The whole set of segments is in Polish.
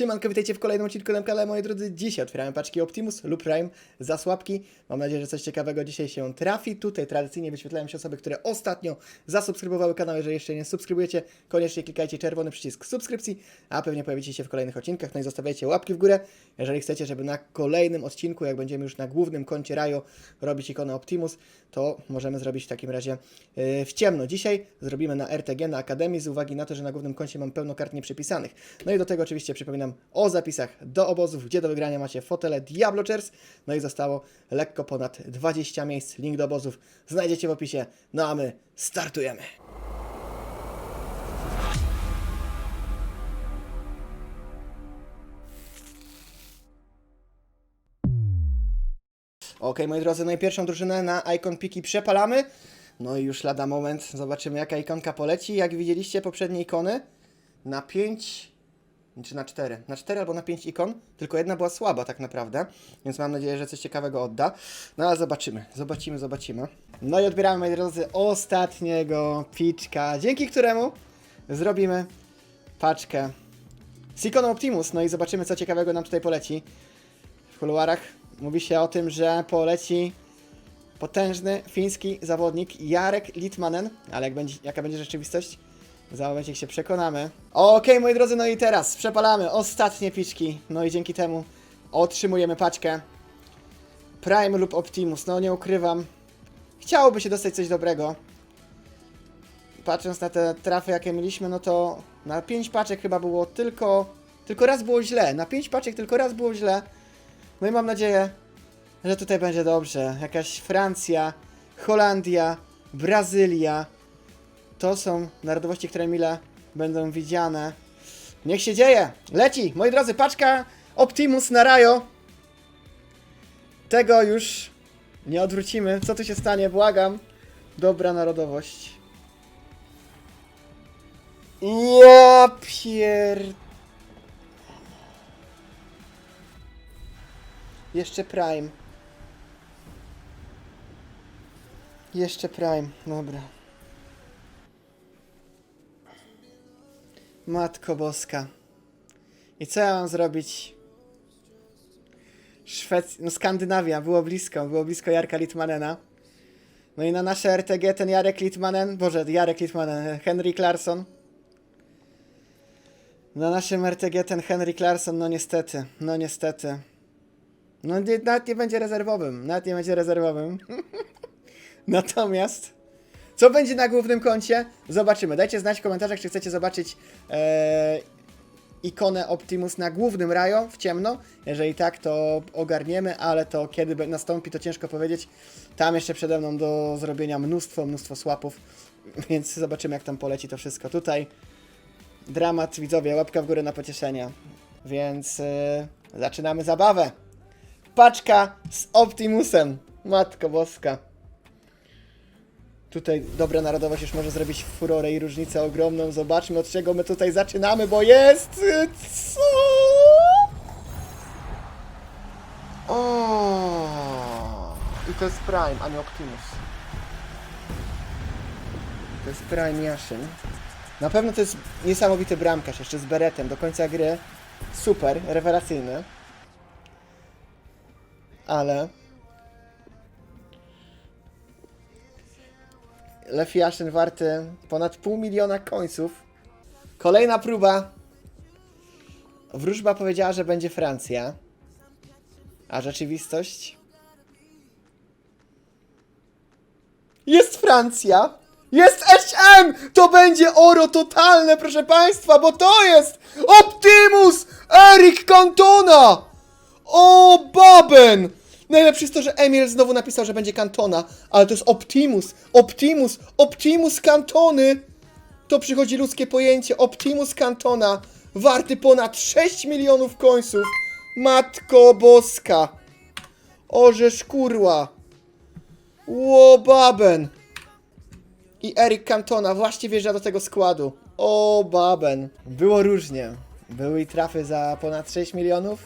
Siemanko, witajcie w kolejnym odcinku na kanale, moi drodzy. Dzisiaj otwieramy paczki Optimus lub Prime za słabki. Mam nadzieję, że coś ciekawego dzisiaj się trafi. Tutaj tradycyjnie wyświetlają się osoby, które ostatnio zasubskrybowały kanał. Jeżeli jeszcze nie subskrybujecie, koniecznie klikajcie czerwony przycisk subskrypcji, a pewnie pojawicie się w kolejnych odcinkach. No i zostawiajcie łapki w górę, jeżeli chcecie, żeby na kolejnym odcinku, jak będziemy już na głównym koncie Rajo robić ikonę Optimus, to możemy zrobić w takim razie yy, w ciemno. Dzisiaj zrobimy na RTG, na Akademii, z uwagi na to, że na głównym koncie mam pełno kart nieprzypisanych. No i do tego oczywiście przypominam o zapisach do obozów, gdzie do wygrania macie fotele Diablo Chairs. No i zostało lekko ponad 20 miejsc. Link do obozów znajdziecie w opisie. No a my startujemy. Ok, moi drodzy, no pierwszą drużynę na Icon Piki przepalamy. No i już lada moment, zobaczymy jaka ikonka poleci. Jak widzieliście poprzednie ikony, na 5 czy na 4, na 4 albo na 5 ikon, tylko jedna była słaba tak naprawdę, więc mam nadzieję, że coś ciekawego odda. No ale zobaczymy, zobaczymy, zobaczymy. No i odbieramy, moi drodzy, ostatniego piczka, dzięki któremu zrobimy paczkę z ikoną Optimus. No i zobaczymy, co ciekawego nam tutaj poleci. W kuluarach mówi się o tym, że poleci potężny fiński zawodnik Jarek Litmanen, ale jak będzie, jaka będzie rzeczywistość? Za momencik się przekonamy. Okej, moi drodzy, no i teraz przepalamy ostatnie piczki. No i dzięki temu otrzymujemy paczkę Prime lub Optimus. No nie ukrywam, chciałoby się dostać coś dobrego. Patrząc na te trafy, jakie mieliśmy, no to na 5 paczek chyba było tylko. Tylko raz było źle. Na 5 paczek tylko raz było źle. No i mam nadzieję, że tutaj będzie dobrze. Jakaś Francja, Holandia, Brazylia. To są narodowości, które mile będą widziane. Niech się dzieje! Leci! Moi drodzy, paczka Optimus na Rajo. Tego już nie odwrócimy. Co tu się stanie? Błagam. Dobra narodowość. Ja pier... Jeszcze Prime. Jeszcze Prime, dobra. Matko Boska. I co ja mam zrobić? Szwecja, no Skandynawia, było blisko, było blisko Jarka Litmanena. No i na nasze RTG ten Jarek Litmanen, boże, Jarek Litmanen, Henry Clarkson. Na naszym RTG ten Henry Clarkson, no niestety, no niestety. No nie, nawet nie będzie rezerwowym, nawet nie będzie rezerwowym. Natomiast, co będzie na głównym koncie? Zobaczymy. Dajcie znać w komentarzach, czy chcecie zobaczyć e, ikonę Optimus na głównym rajo w ciemno. Jeżeli tak, to ogarniemy, ale to kiedy nastąpi, to ciężko powiedzieć. Tam jeszcze przede mną do zrobienia mnóstwo, mnóstwo swapów, więc zobaczymy, jak tam poleci to wszystko. Tutaj dramat, widzowie, łapka w górę na pocieszenie. Więc e, zaczynamy zabawę. Paczka z Optimusem. Matko Boska. Tutaj dobra narodowość już może zrobić furorę i różnicę ogromną. Zobaczmy od czego my tutaj zaczynamy, bo jest... Co? O! I to jest Prime, a nie Optimus. To jest Prime Jaszyn. Na pewno to jest niesamowity bramkarz, jeszcze z beretem do końca gry. Super, rewelacyjny. Ale... Lew Jaszyn warty ponad pół miliona końców. Kolejna próba. Wróżba powiedziała, że będzie Francja. A rzeczywistość? Jest Francja! Jest SM! To będzie oro totalne, proszę państwa, bo to jest Optimus Eric Cantona! O, Baben! Najlepsze jest to, że Emil znowu napisał, że będzie Cantona, ale to jest Optimus, Optimus, Optimus Cantony! To przychodzi ludzkie pojęcie, Optimus Cantona, warty ponad 6 milionów końców. Matko Boska! Orzesz kurła! Łobaben! I Eric Cantona właśnie wjeżdża do tego składu. O, baben. Było różnie. Były i trafy za ponad 6 milionów.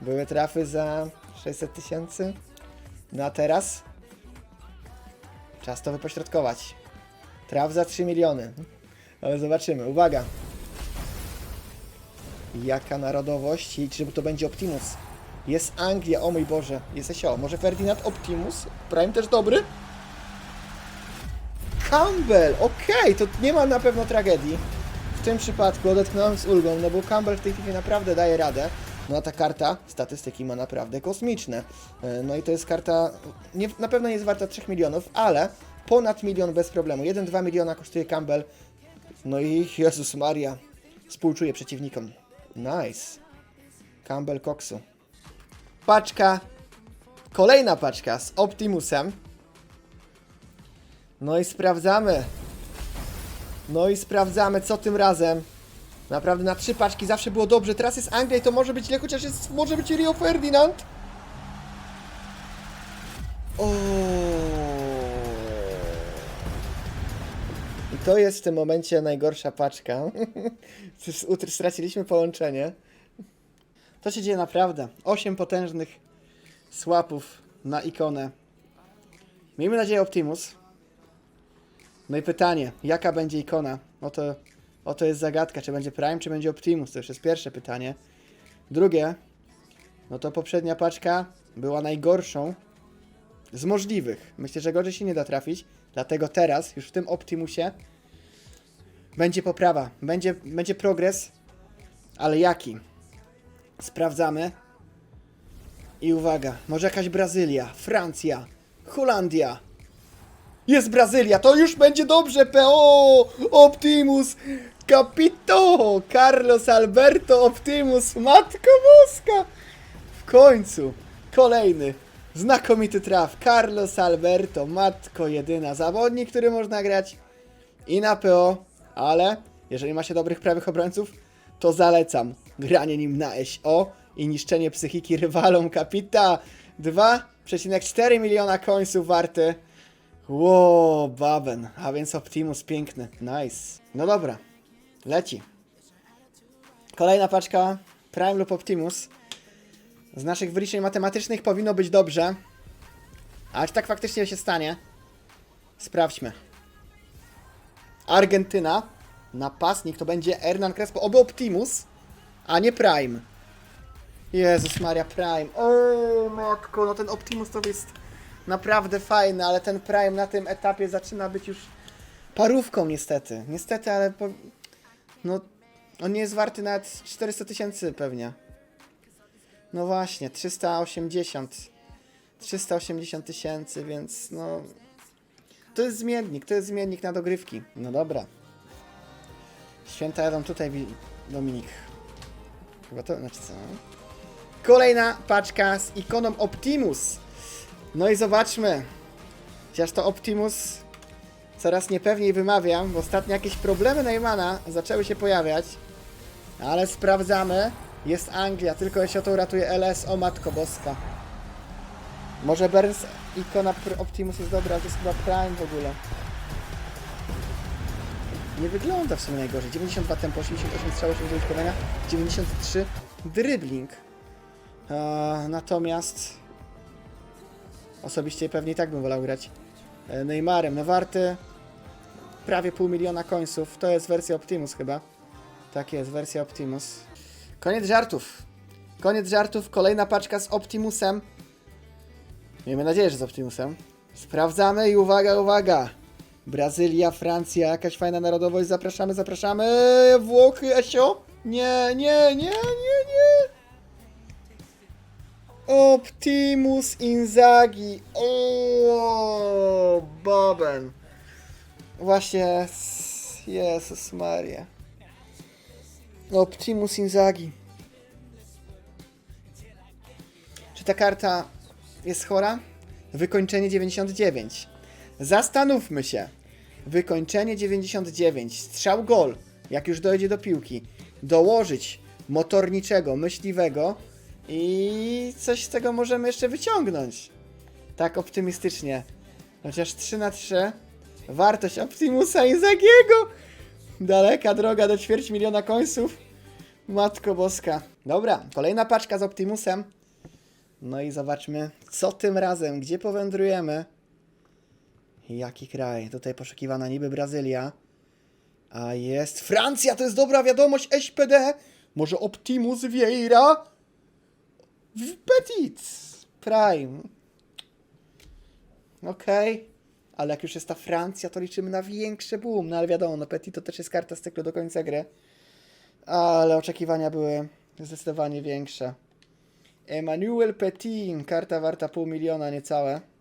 Były trafy za 600 tysięcy. No a teraz czas to wypośrodkować. Traf za 3 miliony. Ale zobaczymy. Uwaga. Jaka narodowość i czy to będzie Optimus? Jest Anglia, o mój Boże. Jest SEO. Może Ferdinand Optimus? Prime też dobry? Campbell, okej, to nie ma na pewno tragedii. W tym przypadku odetchnąłem z ulgą, no bo Campbell w tej chwili naprawdę daje radę. No a ta karta, statystyki ma naprawdę kosmiczne. E, No i to jest karta, nie, na pewno nie jest warta 3 milionów, ale ponad milion bez problemu. 1-2 miliona kosztuje Campbell. No i Jezus Maria, współczuję przeciwnikom. Nice. Campbell Coxu. Paczka, kolejna paczka z Optimusem. No i sprawdzamy. No i sprawdzamy, co tym razem. Naprawdę na trzy paczki zawsze było dobrze. Teraz jest Anglia i to może być źle, chociaż jest, może być Rio Ferdinand. O. I to jest w tym momencie najgorsza paczka. Straciliśmy połączenie. To się dzieje naprawdę. Osiem potężnych słapów na ikonę. Miejmy nadzieję Optimus. No i pytanie, jaka będzie ikona? Oto, oto jest zagadka, czy będzie Prime, czy będzie Optimus? To już jest pierwsze pytanie. Drugie, no to poprzednia paczka była najgorszą z możliwych. Myślę, że gorzej się nie da trafić, dlatego teraz, już w tym Optimusie, będzie poprawa, będzie, będzie progres, ale jaki? Sprawdzamy. I uwaga, może jakaś Brazylia, Francja, Holandia, jest Brazylia, to już będzie dobrze, PO! Optimus! Capito! Carlos Alberto Optimus! Matko Boska! W końcu! Kolejny znakomity traf. Carlos Alberto, matko jedyna. Zawodnik, który można grać i na PO, ale jeżeli ma się dobrych prawych obrońców, to zalecam granie nim na SO i niszczenie psychiki rywalom Kapita. 2,4 miliona końców warty. Ło, Baben, a więc Optimus piękny, nice. No dobra, leci. Kolejna paczka Prime lub Optimus. Z naszych wyliczeń matematycznych powinno być dobrze. A czy tak faktycznie się stanie? Sprawdźmy. Argentyna. Napastnik to będzie Hernan Crespo. Oby Optimus, a nie Prime. Jezus Maria, Prime. O matko, no ten Optimus to jest naprawdę fajny, ale ten Prime na tym etapie zaczyna być już parówką niestety. Niestety, ale po... no on nie jest warty nawet 400 tysięcy pewnie. No właśnie, 380. 380 tysięcy, więc no... To jest zmiennik, to jest zmiennik na dogrywki. No dobra. Święta jadą tutaj, Dominik. Chyba to, znaczy co? Kolejna paczka z ikoną Optimus. No i zobaczmy. Chociaż to Optimus coraz niepewniej wymawiam, bo ostatnio jakieś problemy Neymana zaczęły się pojawiać. Ale sprawdzamy. Jest Anglia, tylko jeśli o to uratuje LS, o matko boska. Może Burns ikona Optimus jest dobra, ale to jest chyba Prime w ogóle. Nie wygląda w sumie najgorzej. 92 tempo, 88 strzał, 89 podania, 93 dribbling. Eee, natomiast Osobiście pewnie i tak bym wolał grać e, Neymarem. No warty prawie pół miliona końców. To jest wersja Optimus chyba. Tak jest, wersja Optimus. Koniec żartów. Koniec żartów. Kolejna paczka z Optimusem. Miejmy nadzieję, że z Optimusem. Sprawdzamy i uwaga, uwaga. Brazylia, Francja, jakaś fajna narodowość. Zapraszamy, zapraszamy. Włochy, Esio. Nie, nie, nie, nie, nie. Optimus Inzaghi. O, Boben. Właśnie. Jezus Maria. Optimus Inzaghi. Czy ta karta jest chora? Wykończenie 99. Zastanówmy się. Wykończenie 99. Strzał gol. Jak już dojdzie do piłki. Dołożyć motorniczego, myśliwego i coś z tego możemy jeszcze wyciągnąć. Tak optymistycznie. Chociaż 3 na 3 Wartość Optimusa Inzagiego. Daleka droga do ćwierć miliona końców. Matko boska. Dobra, kolejna paczka z Optimusem. No i zobaczmy, co tym razem, gdzie powędrujemy. Jaki kraj? Tutaj poszukiwana niby Brazylia. A jest Francja, to jest dobra wiadomość, SPD. Może Optimus Vieira? W Petit Prime. Okej. Ale jak już jest ta Francja, to liczymy na większy boom. No ale wiadomo, no Petit to też jest karta z cyklu do końca gry. Ale oczekiwania były zdecydowanie większe. Emmanuel Petit, karta warta pół miliona niecałe.